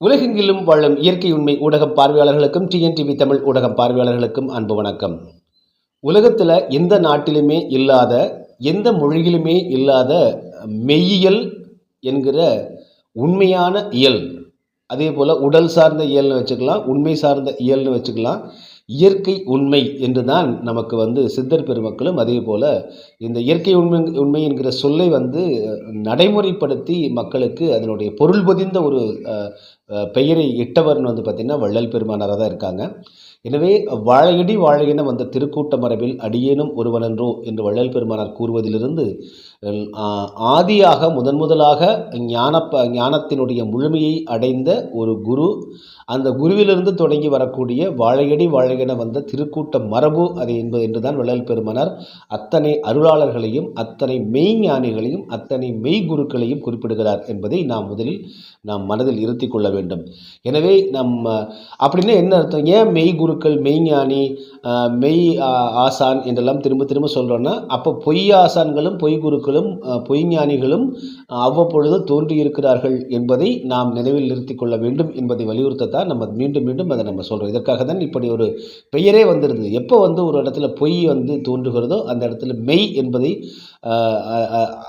உலகெங்கிலும் வாழும் இயற்கை உண்மை ஊடகம் பார்வையாளர்களுக்கும் டிஎன்டிவி தமிழ் ஊடகம் பார்வையாளர்களுக்கும் அன்பு வணக்கம். உலகத்தில் எந்த நாட்டிலுமே இல்லாத எந்த மொழியிலுமே இல்லாத மெய்யியல் என்கிற உண்மையான இயல். அதே போல் உடல் சார்ந்த இயல்னு வச்சுக்கலாம் உண்மை சார்ந்த இயல்னு வச்சுக்கலாம். இயற்கை உண்மை என்று தான் நமக்கு வந்து சித்தர் பெருமக்களும் அதே போல் இந்த இயற்கை உண்மை உண்மை என்கிற சொல்லை வந்து நடைமுறைப்படுத்தி மக்களுக்கு அதனுடைய பொருள் பொதிந்த ஒரு பெயரை இட்டவர்னு வந்து பார்த்திங்கன்னா வள்ளல் பெருமானாராக தான் இருக்காங்க. எனவே வாழையடி வாழையென வந்த திருக்கூட்ட மரபில் அடியேனும் ஒருவனன்றோ என்று வள்ளல் பெருமானார் கூறுவதிலிருந்து ஆதியாக முதன் முதலாக ஞானப்ப ஞானத்தினுடைய முழுமையை அடைந்த ஒரு குரு அந்த குருவிலிருந்து தொடங்கி வரக்கூடிய வாழையடி வாழையென வந்த திருக்கூட்ட மரபு அது என்பது என்றுதான் வள்ளல் பெருமானார் அத்தனை அருளாளர்களையும் அத்தனை மெய்ஞானிகளையும் அத்தனை மெய்குருக்களையும் குறிப்பிடுகிறார் என்பதை நாம் முதலில் நாம் மனதில் இருத்தி கொள்ள வேண்டும். எனவே நம்ம அப்படின்னா என்ன அர்த்தம்? ஏன் மெய் குருக்கள் மெய்ஞானி மெய் ஆ- ஆசான் என்றெல்லாம் திரும்ப திரும்ப சொல்கிறோன்னா அப்போ பொய் ஆசான்களும் பொய் குருக்களும் பொய் ஞானிகளும் அவ்வப்பொழுது தோன்றியிருக்கிறார்கள் என்பதை நாம் நினைவில் நிறுத்தி கொள்ள வேண்டும் என்பதை வலியுறுத்தத்தான் நம்ம மீண்டும் மீண்டும் அதை நம்ம சொல்கிறோம் இதற்காக தான் இப்படி ஒரு பெயரே வந்திருந்தது. எப்போ வந்து ஒரு இடத்துல பொய் வந்து தோன்றுகிறதோ அந்த இடத்துல மெய் என்பதை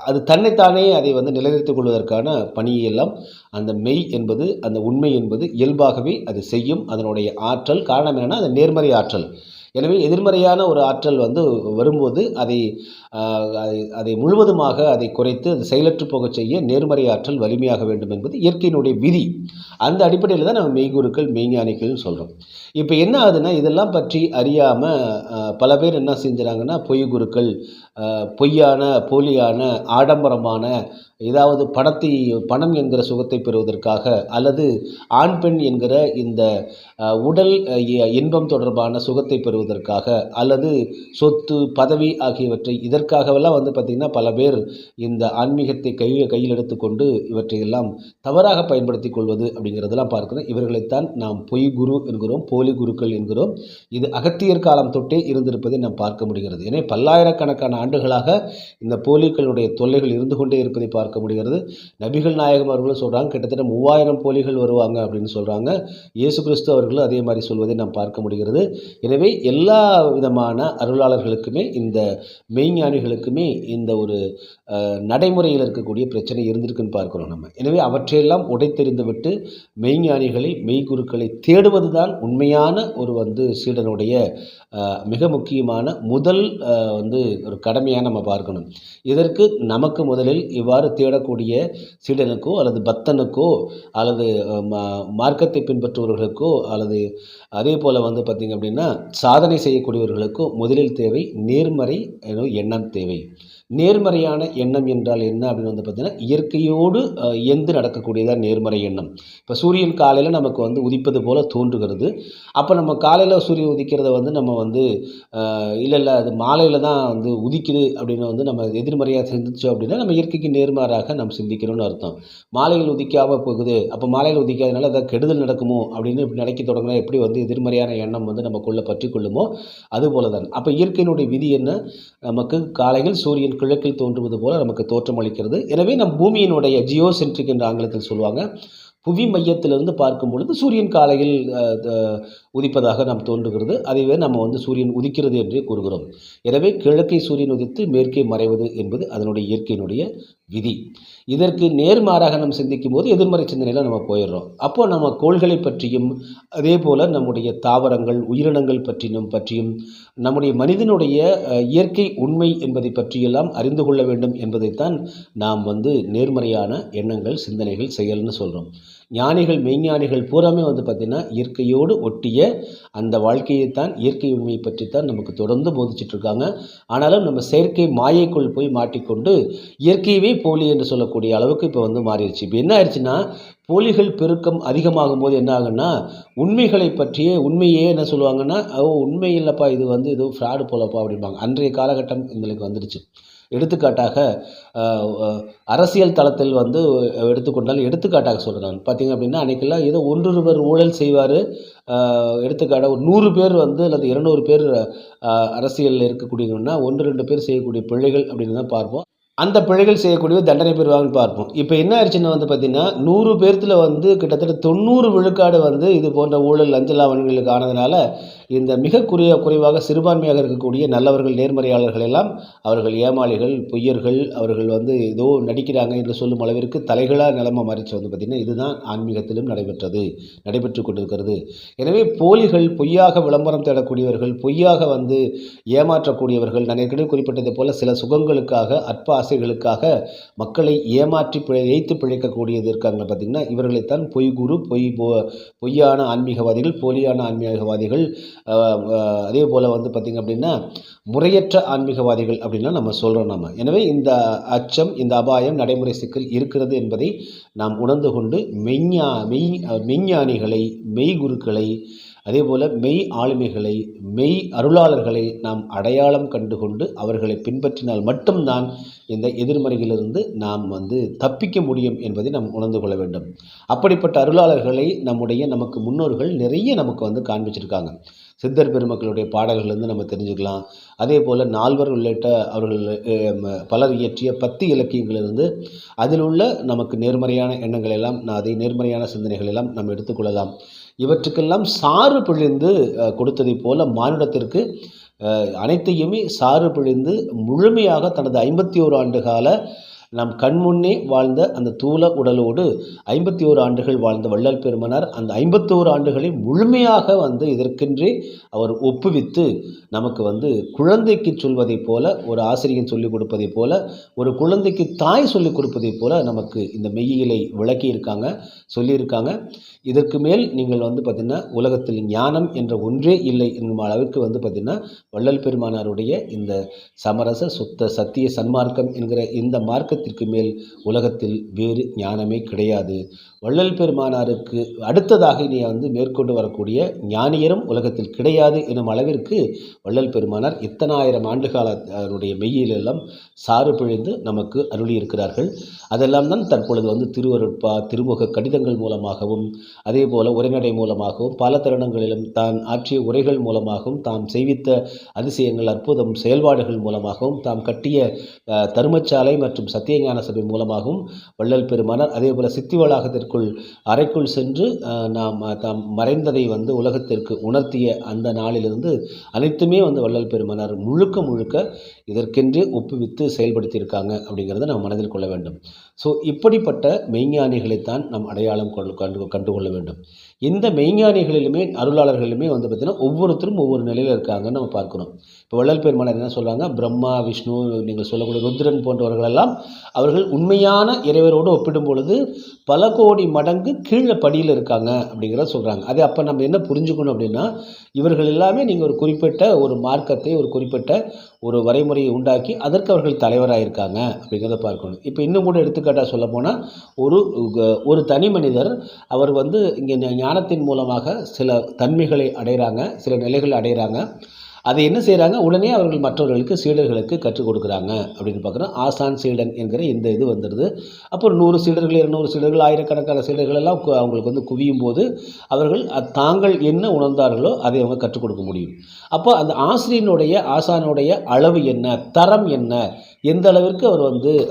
அது தன்னைத்தானே அதை வந்து நிலைநிறுத்திக் கொள்வதற்கான பணியெல்லாம் அந்த மெய் என்பது அந்த உண்மை என்பது இயல்பாகவே அது செய்யும். அதனுடைய ஆற்றல் காரணம் என்னென்னா அது நேர்மறை ஆற்றல். எனவே எதிர்மறையான ஒரு ஆற்றல் வந்து வரும்போது அதை அதை- அதை முழுவதுமாக அதை குறைத்து அது செயலற்று போகச் செய்ய நேர்மறை ஆற்றல் வலிமையாக வேண்டும் என்பது இயற்கையினுடைய விதி. அந்த அடிப்படையில் தான் நம்ம மெய்குருக்கள் மெய்ஞானிகள்னு சொல்கிறோம் இப்போ என்ன ஆகுதுன்னா இதெல்லாம் பற்றி அறியாமல் பல பேர் என்ன செஞ்சுறாங்கன்னா பொய் குருக்கள் பொய்யான போலியான ஆடம்பரமான ஏதாவது பணத்தை பணம் என்கிற சுகத்தை பெறுவதற்காக அல்லது ஆண் பெண் என்கிற இந்த உடல் இன்பம் தொடர்பான சுகத்தை பெறுவதற்காக அல்லது சொத்து பதவி ஆகியவற்றை இதற்காகவெல்லாம் வந்து பார்த்திங்கன்னா பல பேர் இந்த ஆன்மீகத்தை கை கையில் எடுத்துக்கொண்டு இவற்றையெல்லாம் தவறாக பயன்படுத்தி கொள்வது அப்படிங்கிறதெல்லாம் பார்க்கிறோம். இவர்களைத்தான் நாம் பொய் குரு என்கிறோம் போலி குருக்கள் என்கிறோம். இது அகத்தியர் காலம் தொட்டே இருந்திருப்பதை நாம் பார்க்க முடிகிறது. எனவே பல்லாயிரக்கணக்கான ஆண்டுகளாக இந்த போலிகளுடைய தொல்லைகள் இருந்து கொண்டே இருப்பதை பார்க்க முடிகிறது. நபிகள் நாயகம் அவர்களும் சொல்கிறாங்க கிட்டத்தட்ட மூவாயிரம் போலிகள் வருவாங்க அப்படின்னு சொல்கிறாங்க இயேசு கிறிஸ்து அவர்களும் அதே மாதிரி சொல்வதை நாம் பார்க்க முடிகிறது. எனவே எல்லா விதமான அருளாளர்களுக்குமே இந்த மெய்ஞான விஞ்ஞானிகளுக்குமே இந்த ஒரு நடைமுறையில் இருக்கக்கூடிய பிரச்சனை இருந்திருக்குன்னு பார்க்குறோம் நம்ம. எனவே அவற்றையெல்லாம் உடைத்தெறிந்து விட்டு மெய்ஞானிகளை மெய்குருக்களை தேடுவது தான் உண்மையான ஒரு வந்து சீடனுடைய மிக முக்கியமான முதல் வந்து ஒரு கடமையாக நம்ம பார்க்கணும். இதற்கு நமக்கு முதலில் இவ்வாறு தேடக்கூடிய சீடனுக்கோ அல்லது பக்தனுக்கோ அல்லது மார்க்கத்தை பின்பற்றுபவர்களுக்கோ அல்லது அதே போல் வந்து பார்த்திங்க அப்படின்னா சாதனை செய்யக்கூடியவர்களுக்கோ முதலில் தேவை நேர்மறை எண்ணம் எண்ணம் தேவை நேர்மறையான எண்ணம் என்றால் என்ன அப்படின்னு வந்து பார்த்திங்கன்னா இயற்கையோடு எந்து இயந்து நடக்கக்கூடியதான் நேர்மறை எண்ணம். இப்போ சூரியன் காலையில் நமக்கு வந்து உதிப்பது போல் தோன்றுகிறது. அப்போ நம்ம காலையில் சூரியன் உதிக்கிறத வந்து நம்ம வந்து இல்லை இல்லை அது மாலையில் தான் வந்து உதிக்குது அப்படின்னு வந்து நம்ம எதிர்மறையாக சிந்திச்சோம் அப்படின்னா நம்ம இயற்கைக்கு நேர்மாறாக நம்ம சிந்திக்கிறோம்னு அர்த்தம். மாலையில் உதிக்காமல் போகுது. அப்போ மாலையில் உதிக்காதனால அதை கெடுதல் நடக்குமோ அப்படின்னு இப்படி நினைக்க தொடங்கினா எப்படி வந்து எதிர்மறையான எண்ணம் வந்து நமக்குள்ளே பற்றி கொள்ளுமோ அதுபோல தான் அப்போ இயற்கையினுடைய விதி என்ன? நமக்கு காலையில் சூரியன் கிழக்கில் தோன்றுவது போல நமக்கு தோற்றம் அளிக்கிறது. எனவே நம் பூமியினுடைய ஜியோசென்ட்ரிக் என்று ஆங்கிலத்தில் சொல்லுவாங்க. புவி மையத்திலிருந்து பார்க்கும் பொழுது சூரியன் காலையில் உதிப்பதாக நாம் தோன்றுகிறது. அதுவே நம்ம வந்து சூரியன் உதிக்கிறது என்றே கூறுகிறோம். எனவே கிழக்கை சூரியன் உதித்து மேற்கே மறைவது என்பது அதனுடைய இயற்கையினுடைய விதி. இதற்கு நேர்மாறாக நம்ம சிந்திக்கும் போது எதிர்மறை சிந்தனையில் நம்ம போயிடுறோம். அப்போ நம்ம கோள்களை பற்றியும் அதே போல் நம்முடைய தாவரங்கள் உயிரினங்கள் பற்றினும் பற்றியும் நம்முடைய மனிதனுடைய இயற்கை உண்மை என்பதை பற்றியெல்லாம் அறிந்து கொள்ள வேண்டும் என்பதைத்தான் நாம் வந்து நேர்மறையான எண்ணங்கள் சிந்தனைகள் செயல்னு சொல்கிறோம் ஞானிகள் மெய்ஞானிகள் பூராமே வந்து பார்த்திங்கன்னா இயற்கையோடு ஒட்டிய அந்த வாழ்க்கையைத்தான் இயற்கை உண்மையை பற்றித்தான் நமக்கு தொடர்ந்து போதிச்சிட்ருக்காங்க. ஆனாலும் நம்ம செயற்கை மாயைக்குள் போய் மாட்டிக்கொண்டு இயற்கையவே போலி என்று சொல்லக்கூடிய அளவுக்கு இப்போ வந்து மாறிடுச்சு. இப்போ என்ன ஆயிடுச்சுன்னா போலிகள் பெருக்கம் அதிகமாகும் போது என்ன ஆகுன்னா உண்மைகளை பற்றிய உண்மையே என்ன சொல்லுவாங்கன்னா ஓ உண்மை இல்லைப்பா இது வந்து ஏதோ ஃப்ராடு போலப்பா அப்படிம்பாங்க. அன்றைய காலகட்டம் எங்களுக்கு வந்துடுச்சு. எடுத்துக்காட்டாக அரசியல் தளத்தில் வந்து எடுத்துக்கொண்டால் எடுத்துக்காட்டாக சொல்கிறேன் பார்த்தீங்க அப்படின்னா அன்றைக்கெல்லாம் ஏதோ ஒன்றொருவர் ஊழல் செய்வார். எடுத்துக்காட்டாக ஒரு நூறு பேர் வந்து அல்லது இரநூறு பேர் அரசியலில் இருக்கக்கூடியவங்கன்னா ஒன்று ரெண்டு பேர் செய்யக்கூடிய பிள்ளைகள் அப்படின்னு தான் பார்ப்போம். அந்த பிழைகள் செய்யக்கூடிய தண்டனை பெறுவாங்கன்னு பார்ப்போம். இப்போ என்ன ஆயிடுச்சுன்னா வந்து பார்த்திங்கன்னா நூறு பேர்த்தில் வந்து கிட்டத்தட்ட தொண்ணூறு விழுக்காடு வந்து இது போன்ற ஊழல் லஞ்ச லாவணங்களுக்கு ஆனதுனால இந்த மிக குறைய குறைவாக சிறுபான்மையாக இருக்கக்கூடிய நல்லவர்கள் நேர்மறையாளர்கள் எல்லாம் அவர்கள் ஏமாளிகள் பொய்யர்கள் அவர்கள் வந்து ஏதோ நடிக்கிறாங்க என்று சொல்லும் அளவிற்கு தலைகளாக நிலைமை மாறிச்சு வந்து பார்த்திங்கன்னா இதுதான் ஆன்மீகத்திலும் நடைபெற்றது நடைபெற்று கொண்டிருக்கிறது. எனவே போலிகள் பொய்யாக விளம்பரம் தேடக்கூடியவர்கள் பொய்யாக வந்து ஏமாற்றக்கூடியவர்கள் நான் ஏற்கனவே குறிப்பிட்டது போல சில சுகங்களுக்காக அற்ப ஆசைகளுக்காக மக்களை ஏமாற்றி பிழை ஏய்த்து பிழைக்கக்கூடியது இருக்காங்க பார்த்திங்கன்னா இவர்களைத்தான் பொய் குரு பொய் போ- பொய்யான ஆன்மீகவாதிகள் போலியான ஆன்மீகவாதிகள் அதே போல் வந்து பார்த்திங்க அப்படின்னா முறையற்ற ஆன்மீகவாதிகள் அப்படின்னா நம்ம சொல்கிறோம் நம்ம எனவே இந்த அச்சம் இந்த அபாயம் நடைமுறை சிக்கல் இருக்கிறது என்பதை நாம் உணர்ந்து கொண்டு மெய்ஞா மெய் மெய்ஞானிகளை மெய்குருக்களை அதே போல் மெய் ஆளுமைகளை மெய் அருளாளர்களை நாம் அடையாளம் கண்டு கொண்டு அவர்களை பின்பற்றினால் மட்டும்தான் இந்த எதிர்மறையிலிருந்து நாம் வந்து தப்பிக்க முடியும் என்பதை நாம் உணர்ந்து கொள்ள வேண்டும். அப்படிப்பட்ட அருளாளர்களை நம்முடைய நமக்கு முன்னோர்கள் நிறைய நமக்கு வந்து காண்பிச்சிருக்காங்க. சித்தர் பெருமக்களுடைய பாடல்கள்லேருந்து நம்ம தெரிஞ்சுக்கலாம். அதே போல் நால்வர் உள்ளிட்ட அவர்கள் பலர் இயற்றிய பத்து இலக்கியங்களிலிருந்து அதில் உள்ள நமக்கு நேர்மறையான எண்ணங்கள் எல்லாம் அதை நேர்மறையான சிந்தனைகள் எல்லாம் நாம் எடுத்துக்கொள்ளலாம். இவற்றுக்கெல்லாம் சாறு பிழிந்து கொடுத்ததைப் போல மானுடத்திற்கு அனைத்தையுமே சாறு பிழிந்து முழுமையாக தனது ஐம்பத்தி ஓரு ஆண்டு கால நம் கண்முன்னே வாழ்ந்த அந்த தூள உடலோடு ஐம்பத்தி ஓரு ஆண்டுகள் வாழ்ந்த வள்ளல் பெருமனார் அந்த ஐம்பத்தோரு ஆண்டுகளை முழுமையாக வந்து இதற்கென்றே அவர் ஒப்புவித்து நமக்கு வந்து குழந்தைக்கு சொல்வதைப் போல ஒரு ஆசிரியன் சொல்லிக் கொடுப்பதைப் போல ஒரு குழந்தைக்கு தாய் சொல்லிக் கொடுப்பதைப் போல நமக்கு இந்த மெய்யிலை விளக்கி இருக்காங்க சொல்லியிருக்காங்க. இதற்கு மேல் நீங்கள் வந்து பார்த்திங்கன்னா உலகத்தில் ஞானம் என்ற ஒன்றே இல்லை என்னும் அளவுக்கு வந்து பார்த்திங்கன்னா வள்ளல் பெருமானாருடைய இந்த சமரச சுத்த சத்திய சன்மார்க்கம் என்கிற இந்த மார்க்க ஞானத்திற்கு மேல் உலகத்தில் வேறு ஞானமே கிடையாது. வள்ளல் பெருமானாருக்கு அடுத்ததாக நீ வந்து மேற்கொண்டு வரக்கூடிய ஞானியரும் உலகத்தில் கிடையாது எனும் அளவிற்கு வள்ளல் பெருமானார் இத்தனாயிரம் ஆண்டுகால அவருடைய மெய்யிலெல்லாம் சாறு பிழிந்து நமக்கு அருளி இருக்கிறார்கள் அதெல்லாம் தான் தற்பொழுது வந்து திருவருட்பா திருமுக கடிதங்கள் மூலமாகவும் அதே போல உரைநடை மூலமாகவும் பல தருணங்களிலும் தான் ஆற்றிய உரைகள் மூலமாகவும் தாம் செய்வித்த அதிசயங்கள் அற்புதம் செயல்பாடுகள் மூலமாகவும் தாம் கட்டிய தருமச்சாலை மற்றும் சத்திய சத்தியஞான சபை மூலமாகவும் வள்ளல் பெருமானார் அதே போல் சித்தி வளாகத்திற்குள் அறைக்குள் சென்று நாம் தாம் மறைந்ததை வந்து உலகத்திற்கு உணர்த்திய அந்த நாளிலிருந்து அனைத்துமே வந்து வள்ளல் பெருமானார் முழுக்க முழுக்க இதற்கென்றே ஒப்புவித்து செயல்படுத்தியிருக்காங்க அப்படிங்கிறத நாம் மனதில் கொள்ள வேண்டும். ஸோ இப்படிப்பட்ட மெய்ஞானிகளைத்தான் நாம் அடையாளம் கண்டு கண்டுகொள்ள வேண்டும். இந்த மெய்ஞானிகளிலுமே அருளாளர்களிலுமே வந்து பார்த்திங்கன்னா ஒவ்வொருத்தரும் ஒவ்வொரு நிலையில் இருக்காங்கன்னு நம்ம பார்க்குறோம். இப்போ வள்ளல் பெருமானார் என்ன சொல்கிறாங்க பிரம்மா விஷ்ணு நீங்கள் சொல்லக்கூடிய ருத்ரன் போன்றவர்களெல்லாம் அவர்கள் உண்மையான இறைவரோடு ஒப்பிடும் பொழுது பல கோடி மடங்கு கீழே படியில் இருக்காங்க அப்படிங்கிறத சொல்கிறாங்க அது அப்போ நம்ம என்ன புரிஞ்சுக்கணும் அப்படின்னா இவர்கள் எல்லாமே நீங்கள் ஒரு குறிப்பிட்ட ஒரு மார்க்கத்தை ஒரு குறிப்பிட்ட ஒரு வரைமுறையை உண்டாக்கி அதற்கு அவர்கள் தலைவராக இருக்காங்க அப்படிங்கிறத பார்க்கணும். இப்போ இன்னும் கூட எடுத்துக்காட்டாக சொல்ல போனால் ஒரு ஒரு தனி மனிதர் அவர் வந்து இங்கே ஞானத்தின் மூலமாக சில தன்மைகளை அடைகிறாங்க சில நிலைகளை அடைகிறாங்க அதை என்ன செய்கிறாங்க உடனே அவர்கள் மற்றவர்களுக்கு சீடர்களுக்கு கற்றுக் கொடுக்குறாங்க. அப்படின்னு பார்க்குறோம். ஆசான் சீடன் என்கிற இந்த இது வந்துடுது. அப்புறம் நூறு சீடர்கள் இருநூறு சீடர்கள் ஆயிரக்கணக்கான சீடர்கள் எல்லாம் கு- அவங்களுக்கு வந்து குவியும் போது அவர்கள் தாங்கள் என்ன உணர்ந்தார்களோ அதை அவங்க கற்றுக் கொடுக்க முடியும். அப்போ அந்த ஆசிரியனுடைய ஆசானுடைய அளவு என்ன? தரம் என்ன? எந்த அளவிற்கு அவர் வந்து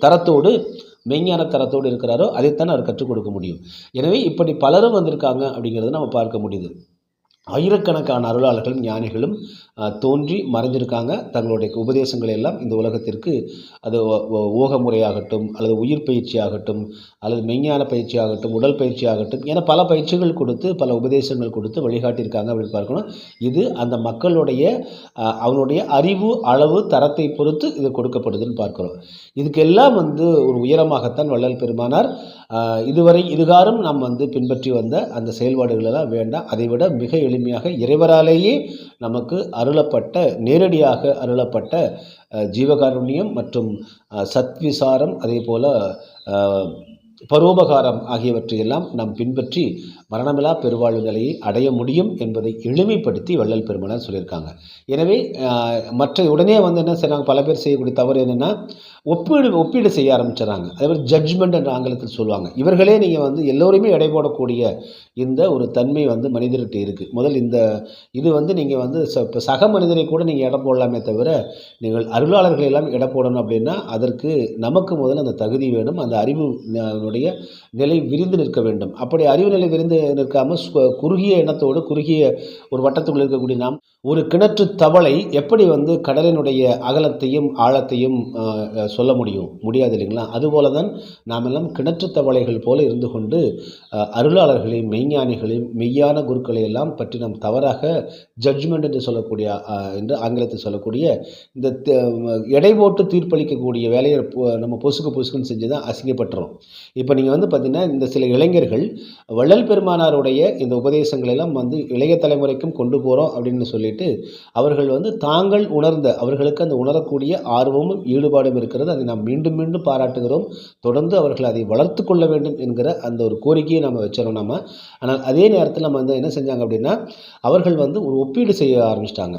தரத்தோடு மெய்ஞான தரத்தோடு இருக்கிறாரோ அதைத்தான் அவர் கற்றுக் கொடுக்க முடியும். எனவே இப்படி பலரும் வந்திருக்காங்க அப்படிங்கிறத நம்ம பார்க்க முடியுது. ஆயிரக்கணக்கான அருளாளர்களும் ஞானிகளும் தோன்றி மறைஞ்சிருக்காங்க. தங்களுடைய உபதேசங்களை எல்லாம் இந்த உலகத்திற்கு அது ஓ- ஓக முறையாகட்டும் அல்லது உயிர் பயிற்சி ஆகட்டும் அல்லது மெய்ஞான பயிற்சி ஆகட்டும் உடல் பயிற்சி ஆகட்டும் என பல பயிற்சிகள் கொடுத்து பல உபதேசங்கள் கொடுத்து வழிகாட்டியிருக்காங்க அப்படின்னு பார்க்கணும். இது அந்த மக்களுடைய அவனுடைய அறிவு அளவு தரத்தை பொறுத்து இது கொடுக்கப்படுதுன்னு பார்க்குறோம். இதுக்கெல்லாம் வந்து ஒரு உயரமாகத்தான் வள்ளல் பெருமானார் இதுவரை இதுகாரும் நாம் வந்து பின்பற்றி வந்த அந்த செயல்பாடுகளெல்லாம் வேண்டாம். அதை விட மிக எளிமையாக இறைவராலேயே நமக்கு அருளப்பட்ட நேரடியாக அருளப்பட்ட ஜீவகாருண்யம் மற்றும் சத்விசாரம் அதே போல் பரோபகாரம் ஆகியவற்றையெல்லாம் நாம் பின்பற்றி மரணமில்லா பெருவாழ்வு நிலையை அடைய முடியும் என்பதை எளிமைப்படுத்தி வள்ளல் பெருமானார் சொல்லியிருக்காங்க. எனவே மற்ற உடனே வந்து என்ன செய்கிறாங்க பல பேர் செய்யக்கூடிய தவறு என்னென்னா ஒப்பீடு ஒப்பீடு செய்ய ஆரம்பிச்சிடறாங்க. அதே மாதிரி ஜட்ஜ்மெண்ட் என்ற ஆங்கிலத்தில் சொல்லுவாங்க. இவர்களே நீங்கள் வந்து எல்லோருமே எடை போடக்கூடிய இந்த ஒரு தன்மை வந்து மனிதர்கிட்ட இருக்குது முதல் இந்த இது வந்து நீங்கள் வந்து ச இப்போ சக மனிதரை கூட நீங்கள் எடை போடலாமே தவிர நீங்கள் அருளாளர்களை எல்லாம் எடை போடணும் அப்படின்னா அதற்கு நமக்கு முதல்ல அந்த தகுதி வேணும். அந்த அறிவுனுடைய நிலை விரிந்து நிற்க வேண்டும். அப்படி அறிவு நிலை விரிந்து இருக்காமல் குறுகிய எண்ணத்தோடு குறுகிய ஒரு வட்டத்துக்குள் இருக்கக்கூடிய நாம் ஒரு கிணற்று தவளை எப்படி வந்து கடலினுடைய அகலத்தையும் ஆழத்தையும் சொல்ல முடியும்? முடியாது இல்லைங்களா? அதுபோல தான் நாம் எல்லாம் கிணற்று தவளைகள் போல இருந்து கொண்டு அருளாளர்களையும் மெய்ஞானிகளையும் மெய்யான குருக்களை எல்லாம் பற்றி நாம் தவறாக ஜட்ஜ்மெண்ட் என்று சொல்லக்கூடிய என்று ஆங்கிலத்தில் சொல்லக்கூடிய இந்த எடை போட்டு தீர்ப்பளிக்கக்கூடிய வேலையை நம்ம பொசுக்கு பொசுக்குன்னு செஞ்சு தான் அசிங்கப்பட்டுறோம். இப்போ நீங்கள் வந்து பார்த்தீங்கன்னா இந்த சில இளைஞர்கள் வள்ளல் பெருமானாருடைய இந்த உபதேசங்களை எல்லாம் வந்து இளைய தலைமுறைக்கும் கொண்டு போகிறோம் அப்படின்னு சொல்லிட்டு அவர்கள் வந்து தாங்கள் உணர்ந்த அவர்களுக்கு அந்த உணரக்கூடிய ஆர்வமும் ஈடுபாடும் இருக்கிறது. அதை நாம் மீண்டும் மீண்டும் பாராட்டுகிறோம். தொடர்ந்து அவர்கள் அதை வளர்த்து கொள்ள வேண்டும் என்கிற அந்த ஒரு கோரிக்கையை நம்ம வச்சிடறோம் நம்ம ஆனால் அதே நேரத்தில் நம்ம வந்து என்ன செஞ்சாங்க அப்படின்னா அவர்கள் வந்து ஒரு ஒப்பீடு செய்ய ஆரம்பிச்சிட்டாங்க.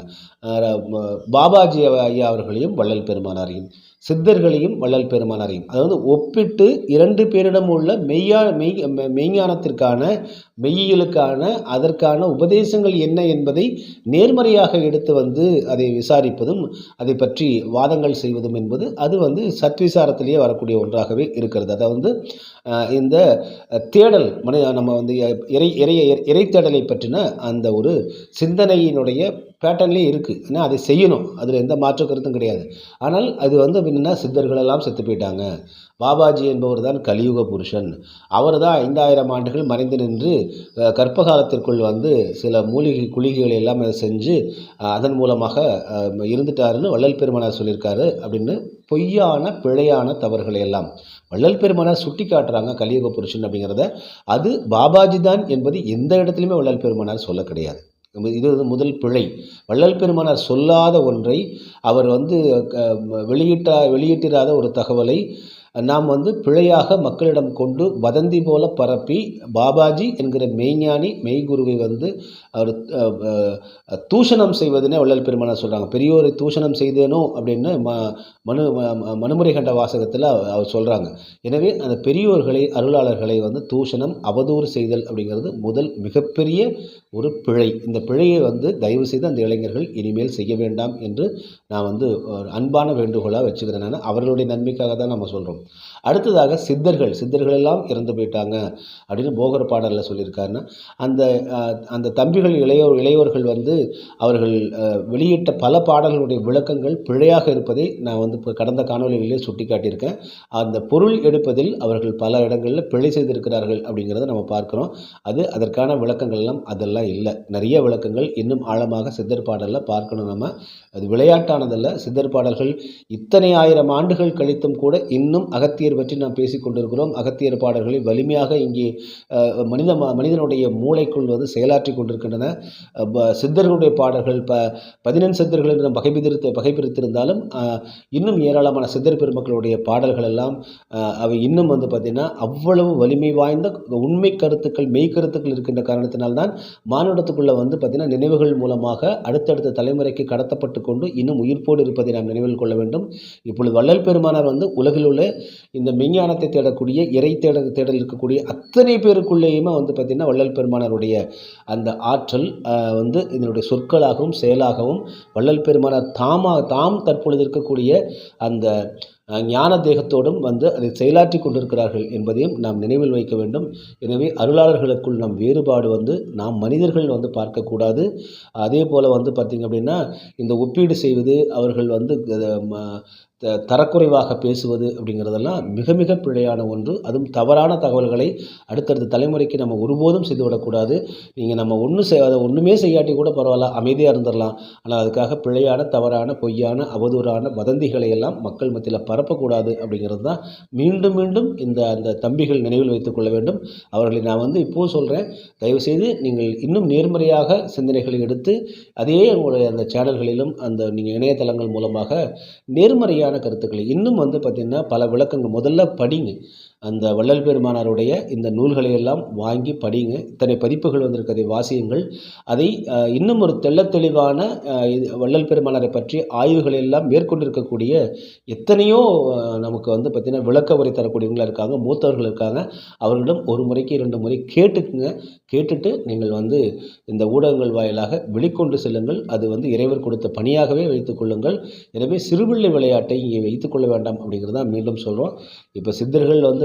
பாபாஜி ஐயா அவர்களையும் வள்ளல் பெருமானாரையும். சித்தர்களையும் வள்ளல் பெருமானாரையும். அதாவது ஒப்பிட்டு இரண்டு பேரிடம் உள்ள மெய்யா மெய் மெ- மெய்ஞானத்திற்கான மெய்யியலுக்கான அதற்கான உபதேசங்கள் என்ன என்பதை நேர்மறையாக எடுத்து வந்து அதை விசாரிப்பதும் அதை பற்றி வாதங்கள் செய்வதும் என்பது அது வந்து சத்விசாரத்திலேயே வரக்கூடிய ஒன்றாகவே இருக்கிறது. அதை வந்து இந்த தேடல் மனித நம்ம வந்து இறை இறை இறை தேடலை பற்றின அந்த ஒரு சிந்தனையினுடைய பேட்டர்ன்லேயே இருக்குது ஏன்னா அதை செய்யணும். அதில் எந்த மாற்று கருத்தும் கிடையாது. ஆனால் அது வந்து என்னென்னா சித்தர்கள் எல்லாம் செத்து போயிட்டாங்க. பாபாஜி என்பவர் தான் கலியுக புருஷன். அவர் தான் ஐந்தாயிரம் ஆண்டுகள் மறைந்து நின்று கற்பகாலத்திற்குள் வந்து சில மூலிகை குளிகைகளை எல்லாம் செஞ்சு அதன் மூலமாக இருந்துட்டாருன்னு வள்ளல் பெருமனார் சொல்லியிருக்காரு அப்படின்னு பொய்யான பிழையான தவறுகளை எல்லாம். வள்ளல் பெருமானார் சுட்டி காட்டுறாங்க கலியுக புருஷன் அப்படிங்கிறத. அது பாபாஜி தான் என்பது எந்த இடத்துலையுமே வள்ளல் பெருமானார் சொல்ல கிடையாது. இது வந்து முதல் பிழை. வள்ளல் பெருமானார் சொல்லாத ஒன்றை அவர் வந்து க- வெளியிட்டிராத ஒரு தகவலை நாம் வந்து பிழையாக மக்களிடம் கொண்டு வதந்தி போல பரப்பி பாபாஜி என்கிற மெய்ஞானி மெய்குருவை வந்து அவர் தூஷணம் செய்வதுனே வள்ளல் பெருமானார் சொல்கிறாங்க பெரியோரை தூஷணம் செய்தேனோ? அப்படின்னு ம மனு மனுமுறை கண்ட வாசகத்தில் அவர் சொல்கிறாங்க எனவே அந்த பெரியோர்களை அருளாளர்களை வந்து தூஷணம் அவதூறு செய்தல் அப்படிங்கிறது முதல் மிகப்பெரிய ஒரு பிழை. இந்த பிழையை வந்து தயவு செய்து அந்த இளைஞர்கள் இனிமேல் செய்ய வேண்டாம் என்று நான் வந்து ஒரு அன்பான வேண்டுகோளாக வச்சுக்கிறேன். நான் அவர்களுடைய நன்மைக்காக தான் நம்ம சொல்கிறோம் அடுத்ததாக சித்தர்கள் சித்தர்கள் எல்லாம் இறந்து போயிட்டாங்க அப்படின்னு போகர் பாடலில் சொல்லியிருக்காருன்னா அந்த அந்த தம்பிகள் இளையோர் இளையோர்கள் வந்து அவர்கள் வெளியிட்ட பல பாடல்களுடைய விளக்கங்கள் பிழையாக இருப்பதை நான் வந்து இப்போ கடந்த காணொலிகளிலே சுட்டிக்காட்டியிருக்கேன். அந்த பொருள் எடுப்பதில் அவர்கள் பல இடங்களில் பிழை செய்திருக்கிறார்கள் அப்படிங்கிறத நம்ம பார்க்குறோம். அது அதற்கான விளக்கங்கள் எல்லாம் அதெல்லாம் இல்லை. நிறைய விளக்கங்கள் இன்னும் ஆழமாக சித்தர் பாடலில் பார்க்கணும் நம்ம. அது விளையாட்டானதல்ல. சித்தர் பாடல்கள் இத்தனை ஆயிரம் ஆண்டுகள் கழித்தும் கூட இன்னும் அகத்தியர் பற்றி நாம் பேசிக்கொண்டிருக்கிறோம். அகத்தியர் பாடல்களை வலிமையாக இங்கே மனித மனிதனுடைய மூளைக்குள் வந்து செயலாற்றி கொண்டிருக்கின்றன. சித்தர்களுடைய பாடல்கள் ப பதினெண் சித்தர்கள் என்று நாம் பகைபிரித்து பகைப்பிரித்திருந்தாலும் இன்னும் ஏராளமான சித்தர் பெருமக்களுடைய பாடல்கள் எல்லாம் அவை இன்னும் வந்து பார்த்திங்கன்னா அவ்வளவு வலிமை வாய்ந்த உண்மை கருத்துக்கள் மெய் கருத்துக்கள் இருக்கின்ற காரணத்தினால்தான் மானுடத்துக்குள்ளே வந்து பார்த்திங்கன்னா நினைவுகள் மூலமாக அடுத்தடுத்த தலைமுறைக்கு கடத்தப்பட்டு கொண்டு இன்னும் உயிர்ப்போடு இருப்பதை நாம் நினைவில் கொள்ள வேண்டும். இப்பொழுது வள்ளல் பெருமானார் வந்து உலகில் உள்ள இந்த மெஞ்ஞானத்தை தேடக்கூடிய இறை தேட தேடல் இருக்கக்கூடிய அத்தனை பேருக்குள்ளேயுமே வந்து பார்த்திங்கன்னா வள்ளல் பெருமானாருடைய அந்த ஆற்றல் வந்து இதனுடைய சொற்களாகவும் செயலாகவும் வள்ளல் பெருமானார் தாமா தாம் தற்பொழுது இருக்கக்கூடிய அந்த ஞான தேகத்தோடும் வந்து அதை செயலாற்றி கொண்டிருக்கிறார்கள் என்பதையும் நாம் நினைவில் வைக்க வேண்டும். எனவே அருளாளர்களுக்குள் நம் வேறுபாடு வந்து நாம் மனிதர்கள் வந்து பார்க்கக்கூடாது. அதே போல் வந்து பார்த்திங்க அப்படின்னா இந்த ஒப்பீடு செய்வது அவர்கள் வந்து த- தரக்குறைவாக பேசுவது அப்படிங்கிறதெல்லாம் மிக மிக பிழையான ஒன்று. அதுவும் தவறான தகவல்களை அடுத்தடுத்த தலைமுறைக்கு நம்ம ஒருபோதும் செய்துவிடக்கூடாது. நீங்கள் நம்ம ஒன்றும் செய் அதை ஒன்றுமே செய்யாட்டி கூட பரவாயில்ல அமைதியாக இருந்துடலாம். ஆனால் அதுக்காக பிழையான தவறான பொய்யான அவதூறான வதந்திகளை எல்லாம் மக்கள் மத்தியில் பரப்பக்கூடாது அப்படிங்கிறது தான் மீண்டும் மீண்டும் இந்த அந்த தம்பிகள் நினைவில் வைத்துக் கொள்ள வேண்டும். அவர்களை நான் வந்து இப்போது சொல்கிறேன் தயவுசெய்து நீங்கள் இன்னும் நேர்மறையாக சிந்தனைகளை எடுத்து அதே உங்களுடைய அந்த சேனல்களிலும் அந்த நீங்கள் இணையதளங்கள் மூலமாக நேர்மறையாக கருத்துக்களை. இன்னும் வந்து பார்த்திங்கன்னா பல விளக்கங்கள். முதல்ல படிங்க. அந்த வள்ளல் பெருமானாருடைய இந்த நூல்களை எல்லாம் வாங்கி படிங்க. இத்தனை பதிப்புகள் வந்திருக்கதை வாசியுங்கள். அதை இன்னும் ஒரு தெள்ள தெளிவான இது வள்ளல் பெருமானாரை பற்றி ஆய்வுகளை எல்லாம் மேற்கொண்டிருக்கக்கூடிய எத்தனையோ நமக்கு வந்து பார்த்திங்கன்னா விளக்க உரை தரக்கூடியவங்களாக இருக்காங்க மூத்தவர்கள் இருக்காங்க. அவர்களிடம் ஒரு முறைக்கு இரண்டு முறை கேட்டுக்குங்க. கேட்டுட்டு நீங்கள் வந்து இந்த ஊடகங்கள் வாயிலாக வெளிக்கொண்டு செல்லுங்கள். அது வந்து இறைவர் கொடுத்த பணியாகவே வைத்துக் கொள்ளுங்கள். எனவே சிறுபிள்ளை விளையாட்டை இங்கே வைத்துக்கொள்ள வேண்டாம் அப்படிங்கிறது தான் மீண்டும் சொல்கிறோம் இப்போ சித்தர்கள் வந்து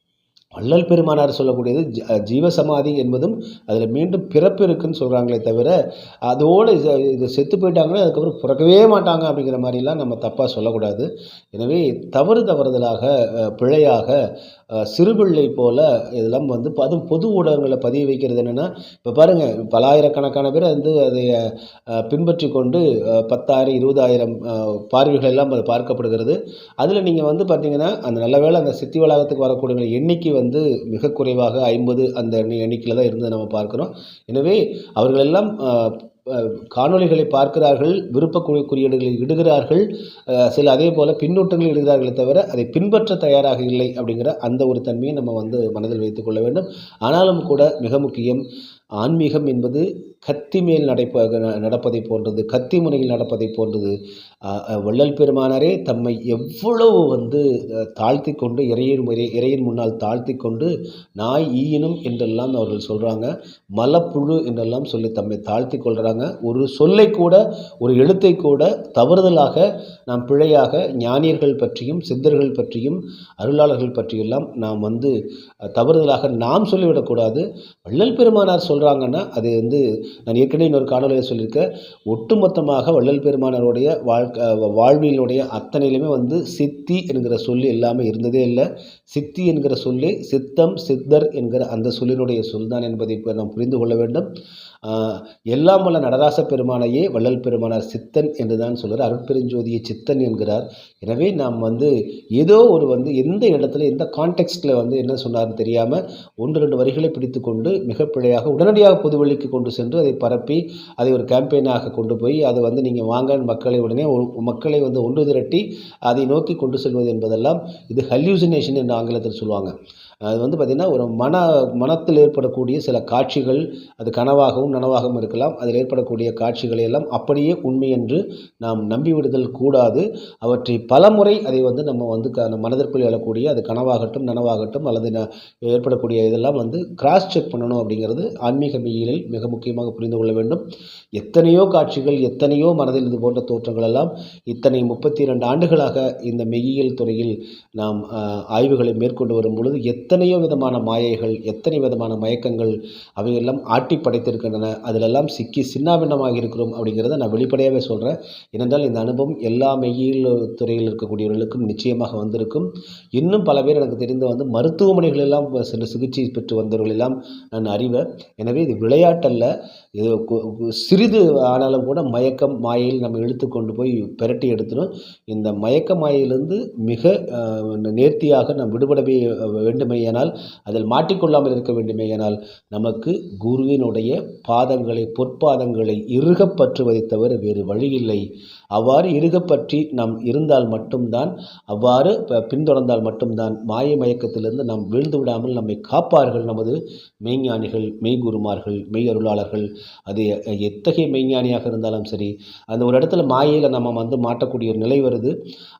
வள்ளல் பெருமானார் சொல்லக்கூடியது ஜ- ஜீவசமாதி என்பதும் அதில் மீண்டும் பிறப்பு இருக்குன்னு சொல்கிறாங்களே தவிர அதோடு இது இது செத்து போயிட்டாங்கன்னா அதுக்கப்புறம் பிறக்கவே மாட்டாங்க அப்படிங்கிற மாதிரிலாம் நம்ம தப்பாக சொல்லக்கூடாது. எனவே தவறு தவறுதலாக பிழையாக சிறுபிள்ளை போல இதெல்லாம் வந்து அதுவும் பொது ஊடகங்களில் பதிவு வைக்கிறது என்னென்னா இப்போ பாருங்கள் பலாயிரக்கணக்கான பேர் வந்து அதை பின்பற்றி கொண்டு பத்தாயிரம் இருபதாயிரம் பார்வைகள் எல்லாம் அது பார்க்கப்படுகிறது. அதில் நீங்கள் வந்து பார்த்தீங்கன்னா அந்த நல்ல வேளை அந்த சித்தி வளாகத்துக்கு வரக்கூடிய எண்ணிக்கை வந்து மிக குறைவாக ஐம்பது அந்த எண்ணிக்கையில் தான் இருந்ததை நம்ம பார்க்குறோம். எனவே அவர்களெல்லாம் காணொலிகளை காணொளிகளை பார்க்கிறார்கள் விருப்ப குறியீடுகளை இடுகிறார்கள் சில அதே போல் பின்னூட்டங்கள் இடுகிறார்களே தவிர அதை பின்பற்ற தயாராக இல்லை அப்படிங்கிற அந்த ஒரு தன்மையை நம்ம வந்து மனதில் வைத்துக்கொள்ள வேண்டும். ஆனாலும் கூட மிக முக்கியம் ஆன்மீகம் என்பது கத்தி மேல் நடப்ப நடப்பதை போன்றது கத்தி முனையில் நடப்பதை போன்றது. வள்ளல் பெருமானாரே தம்மை எவ்வளவு வந்து தாழ்த்தி கொண்டு இறையின் முறை- இறையின் முன்னால் தாழ்த்தி கொண்டு நாய் ஈயினும் என்றெல்லாம் அவர்கள் சொல்கிறாங்க மலப்புழு என்றெல்லாம் சொல்லி தம்மை தாழ்த்தி கொள்கிறாங்க ஒரு சொல்லை கூட ஒரு எழுத்தை கூட தவறுதலாக நாம் பிழையாக ஞானியர்கள் பற்றியும் சித்தர்கள் பற்றியும் அருளாளர்கள் பற்றியெல்லாம் நாம் வந்து தவறுதலாக நாம் சொல்லிவிடக்கூடாது. வள்ளல் பெருமானார் சொல்கிறாங்கன்னா அது வந்து நான் ஏற்கனவே இன்னொரு காணொலியில் சொல்லியிருக்கேன். ஒட்டுமொத்தமாக வள்ளல் பெருமானருடைய வாழ்க்கை வாழ்வியலுடைய அத்தனையிலுமே வந்து சித்தி என்கிற சொல்லி எல்லாமே இருந்ததே இல்லை. சித்தி என்கிற சொல்லி சித்தம் சித்தர் என்கிற அந்த சொல்லினுடைய சொல் தான் என்பதை இப்போ நாம் புரிந்து கொள்ள வேண்டும். எல்லாம் வல்ல நடராச பெருமானையே வள்ளல் பெருமானார் சித்தன் என்று தான் சொல்கிறார் அருட்பெருஞ்சோதியை சித்தன் என்கிறார். எனவே நாம் வந்து ஏதோ ஒரு வந்து எந்த இடத்துல எந்த கான்டெக்ஸ்டில் வந்து என்ன சொன்னார்னு தெரியாமல் ஒன்று ரெண்டு வரிகளை பிடித்துக்கொண்டு கொண்டு மிகப்பிழையாக உடனடியாக பொதுவெளிக்கு கொண்டு சென்று அதை பரப்பி அதை ஒரு கேம்பெயினாக கொண்டு போய் அதை வந்து நீங்கள் வாங்க மக்களை உடனே மக்களை வந்து ஒன்று திரட்டி அதை நோக்கி கொண்டு செல்வது என்பதெல்லாம் இது ஹல்யூசினேஷன் என்று ஆங்கிலத்தில் சொல்லுவாங்க. அது வந்து பார்த்திங்கன்னா ஒரு மன மனத்தில் ஏற்படக்கூடிய சில காட்சிகள் அது கனவாகவும் நனவாகவும் இருக்கலாம். அதில் ஏற்படக்கூடிய காட்சிகளை எல்லாம் அப்படியே உண்மை என்று நாம் நம்பிவிடுதல் கூடாது. அவற்றை பலமுறை அதை வந்து நம்ம வந்து க மனதிற்குள் எழக்கூடிய அது கனவாகட்டும் நனவாகட்டும் அல்லது ஏற்படக்கூடிய இதெல்லாம் வந்து கிராஸ் செக் பண்ணணும் அப்படிங்கிறது ஆன்மீக மெய்யியலில் மிக முக்கியமாக புரிந்து கொள்ள வேண்டும். எத்தனையோ காட்சிகள் எத்தனையோ மனதில் இது போன்ற தோற்றங்கள் எல்லாம் இத்தனை முப்பத்தி இரண்டு ஆண்டுகளாக இந்த மெய்யியல் துறையில் நாம் ஆய்வுகளை மேற்கொண்டு வரும் பொழுது எத்தனையோ விதமான மாயைகள் எத்தனை விதமான மயக்கங்கள் அவையெல்லாம் ஆட்டி படைத்திருக்கின்றன. அதிலெல்லாம் சிக்கி சின்னாபின்னமாக இருக்கிறோம் அப்படிங்கிறத நான் வெளிப்படையாகவே சொல்கிறேன் ஏனென்றால் இந்த அனுபவம் எல்லா மெய்யியல் துறையில் இருக்கக்கூடியவர்களுக்கும் நிச்சயமாக வந்திருக்கும். இன்னும் பல பேர் எனக்கு தெரிந்து வந்து மருத்துவமனைகளெல்லாம் சென்று சிகிச்சை பெற்று வந்தவர்கள் எல்லாம் நான் அறிவேன். எனவே இது விளையாட்டல்ல. சிறிது ஆனாலும் கூட மயக்கம் மாயையில் நம்ம இழுத்து கொண்டு போய் பிரட்டி எடுத்துடும் இந்த மயக்க மாயிலிருந்து மிக நேர்த்தியாக நாம் விடுபடவே அஹ், வேண்டுமேயானால் அதில் மாட்டிக்கொள்ளாமல் இருக்க வேண்டுமேயானால் நமக்கு குருவினுடைய பாதங்களை பொற்பாதங்களை இறுகப்பற்றுவதை தவிர வேறு வழியில்லை. அவ்வாறு இறுகப்பற்றி நாம் இருந்தால் மட்டும்தான் அவ்வாறு ப- பின்தொடர்ந்தால் மட்டும்தான் மாய மயக்கத்திலிருந்து நாம் வீழ்ந்து விடாமல் நம்மை காப்பார்கள் நமது மெய்ஞானிகள் மெய்குருமார்கள் மெய் அருளாளர்கள் அது எத்தகைய மெய்ஞானியாக இருந்தாலும் சரி அந்த ஒரு இடத்துல மாயையில் நம்ம வந்து மாட்டக்கூடிய ஒரு நிலை வருது.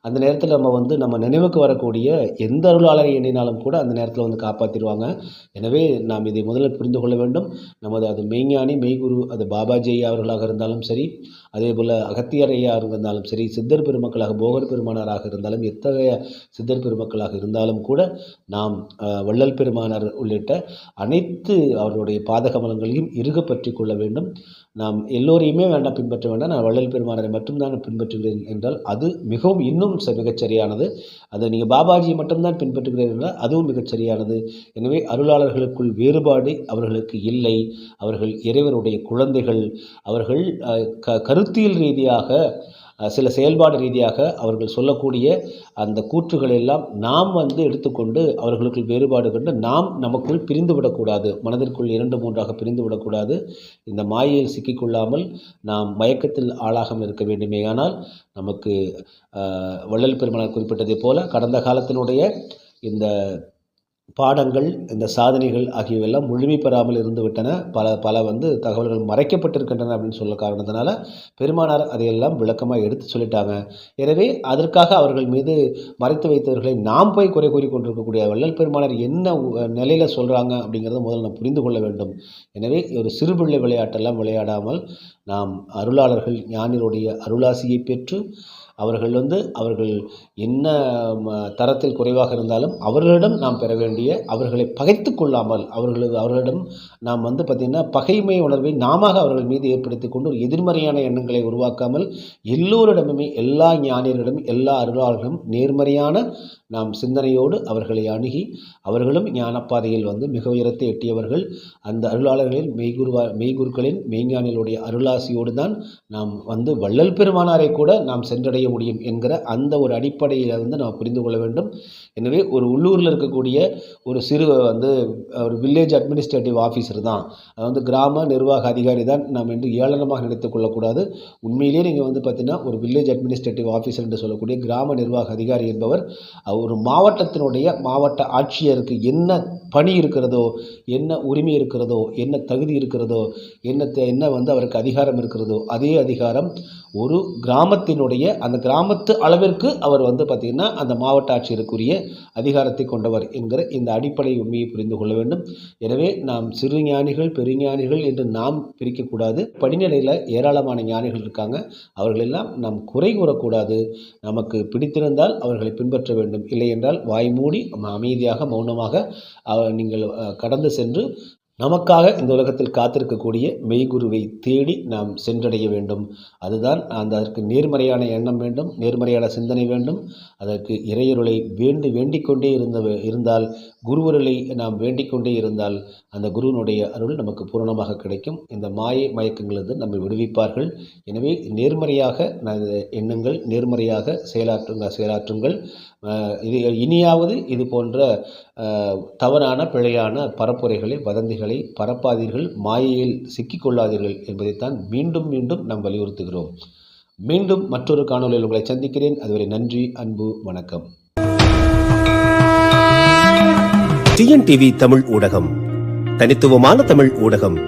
அந்த நேரத்தில் நம்ம வந்து நம்ம நினைவுக்கு வரக்கூடிய எந்த அருளாளரை எண்ணினாலும் கூட அந்த நேரத்தில் வந்து காப்பாற்றிடுவாங்க எனவே நாம் இதை முதலில் புரிந்து கொள்ள வேண்டும். நமது அது மெய்ஞானி மெய்குரு அது பாபாஜி அவர்களாக இருந்தாலும் சரி அதே போல் அகத்தியர் இருந்தாலும் சரி சித்தர் பெருமக்களாக போகர் பெருமானாராக இருந்தாலும் எத்தகைய சித்தர் பெருமக்களாக இருந்தாலும் கூட நாம் வள்ளல் பெருமானார் உள்ளிட்ட அனைத்து அவர்களுடைய பாதகமலங்களையும் இறுக பற்றி கொள்ள வேண்டும். நாம் எல்லோரையுமே வேண்டாம் பின்பற்ற வேண்டாம். நான் வள்ளல் பெருமானரை மட்டும்தான் பின்பற்றுகிறேன் என்றால் அது மிகவும் இன்னும் ச- மிகச் அதை நீங்கள் பாபாஜியை மட்டும்தான் பின்பற்றுகிறீர்கள் என்றால் அதுவும் மிகச்சரியானது. எனவே அருளாளர்களுக்குள் வேறுபாடு அவர்களுக்கு இல்லை. அவர்கள் இறைவனுடைய குழந்தைகள். அவர்கள் க கருத்தியல் ரீதியாக சில செயல்பாடு ரீதியாக அவர்கள் சொல்லக்கூடிய அந்த கூற்றுகள் எல்லாம் நாம் வந்து எடுத்துக்கொண்டு அவர்களுக்குள் வேறுபாடு கண்டு நாம் நமக்குள் பிரிந்து விடக்கூடாது மனதிற்குள் இரண்டு மூன்றாக பிரிந்து விடக்கூடாது இந்த மாயையில் சிக்கிக்கொள்ளாமல் நாம் மயக்கத்தில் ஆளாகாமல் இருக்க வேண்டுமேயானால் நமக்கு வள்ளல் பெருமானார் குறிப்பிட்டதைப் போல கடந்த காலத்தினுடைய இந்த பாடங்கள் இந்த சாதனைகள் ஆகியவையெல்லாம் முழுமை பெறாமல் இருந்துவிட்டன. பல பல வந்து தகவல்கள் மறைக்கப்பட்டிருக்கின்றன அப்படின்னு சொல்ல காரணத்தினால பெருமானார் அதையெல்லாம் விளக்கமாக எடுத்து சொல்லிட்டாங்க. எனவே அதற்காக அவர்கள் மீது மறைத்து வைத்தவர்களை நாம் போய் குறை கூறி கொண்டிருக்கக்கூடிய வள்ளல் பெருமானார் என்ன நிலையில் சொல்கிறாங்க அப்படிங்கிறத முதல்ல நாம் புரிந்து கொள்ள வேண்டும். எனவே ஒரு சிறுபிள்ளை விளையாட்டெல்லாம் விளையாடாமல் நாம் அருளாளர்கள் ஞானிகளுடைய அருளாசியை பெற்று அவர்கள் வந்து அவர்கள் என்ன தரத்தில் குறைவாக இருந்தாலும் அவர்களிடம் நாம் பெற வேண்டிய அவர்களை பகைத்து கொள்ளாமல் அவர்களது அவர்களிடம் நாம் வந்து பார்த்திங்கன்னா பகைமை உணர்வை நாம அவர்கள் மீது ஏற்படுத்தி கொண்டு ஒரு எதிர்மறையான எண்ணங்களை உருவாக்காமல் எல்லோரிடமுமே எல்லா ஞானியர்களிடம் எல்லா அருளாளர்களும் நேர்மறையான நாம் சிந்தனையோடு அவர்களை அணுகி அவர்களும் ஞானப்பாதையில் வந்து மிக உயரத்தை எட்டியவர்கள். அந்த அருளாளர்களின் மெய்குருவா மெய்குருக்களின் மெய்ஞானிகளுடைய அருளாசியோடு தான் நாம் வந்து வள்ளல் பெருமானாரை கூட நாம் சென்றடைய முடியும் என்கிற அந்த ஒரு அடிப்படையில் வந்து நாம் புரிந்து கொள்ள வேண்டும். எனவே ஒரு உள்ளூரில் இருக்கக்கூடிய ஒரு சிறு வந்து ஒரு வில்லேஜ் அட்மினிஸ்ட்ரேட்டிவ் ஆஃபீஸர் தான். அது வந்து கிராம நிர்வாக அதிகாரி தான் நாம் என்று ஏளனமாக நினைத்துக் கொள்ளக்கூடாது. உண்மையிலேயே நீங்கள் வந்து பார்த்தீங்கன்னா ஒரு வில்லேஜ் அட்மினிஸ்ட்ரேட்டிவ் ஆஃபீஸர் என்று சொல்லக்கூடிய கிராம நிர்வாக அதிகாரி என்பவர் ஒரு மாவட்டத்தினுடைய மாவட்ட ஆட்சியருக்கு என்ன பணி இருக்கிறதோ என்ன உரிமை இருக்கிறதோ என்ன தகுதி இருக்கிறதோ என்ன என்ன வந்து அவருக்கு அதிகாரம் இருக்கிறதோ அதே அதிகாரம் ஒரு கிராமத்தினுடைய அந்த கிராமத்து அளவிற்கு அவர் வந்து பார்த்திங்கன்னா அந்த மாவட்ட ஆட்சியருக்குரிய அதிகாரத்தை கொண்டவர் என்கிற இந்த அடிப்படை உண்மையை புரிந்து கொள்ள வேண்டும். எனவே நாம் சிறு ஞானிகள் பெருஞானிகள் என்று நாம் பிரிக்கக்கூடாது. படிநிலையில் ஏராளமான ஞானிகள் இருக்காங்க. அவர்களெல்லாம் நாம் குறை கூறக்கூடாது. நமக்கு பிடித்திருந்தால் அவர்களை பின்பற்ற வேண்டும். இல்லை என்றால் வாய் மூடி அமைதியாக மௌனமாக நீங்கள் கடந்து சென்று நமக்காக இந்த உலகத்தில் காத்திருக்கக்கூடிய மெய்குருவை தேடி நாம் சென்றடைய வேண்டும். அதுதான் அந்த அதற்கு நேர்மறையான எண்ணம் வேண்டும் நேர்மறையான சிந்தனை வேண்டும். அதற்கு இறையருளை வேண்டு வேண்டிக் கொண்டே இருந்த இருந்தால் குருவருளை நாம் வேண்டிக் கொண்டே இருந்தால் அந்த குருவினுடைய அருள் நமக்கு பூரணமாக கிடைக்கும். இந்த மாயை மயக்கங்களிலிருந்து நம்மை விடுவிப்பார்கள். எனவே நேர்மறையாக ந- எண்ணுங்கள் நேர்மறையாக செயலாற்றுங்க செயலாற்றுங்கள். இது இனியாவது இது போன்ற தவறான பிழையான பரப்புரைகளை வதந்திகளை பரப்பாதீர்கள் மாயையில் சிக்கிக்கொள்ளாதீர்கள் என்பதைத்தான் மீண்டும் மீண்டும் நாம் வலியுறுத்துகிறோம். மீண்டும் மற்றொரு காணொலியில் உங்களை சந்திக்கிறேன். அதுவரை நன்றி அன்பு வணக்கம். டிஎன்டிவி தமிழ் ஊடகம். தனித்துவமான தமிழ் ஊடகம்.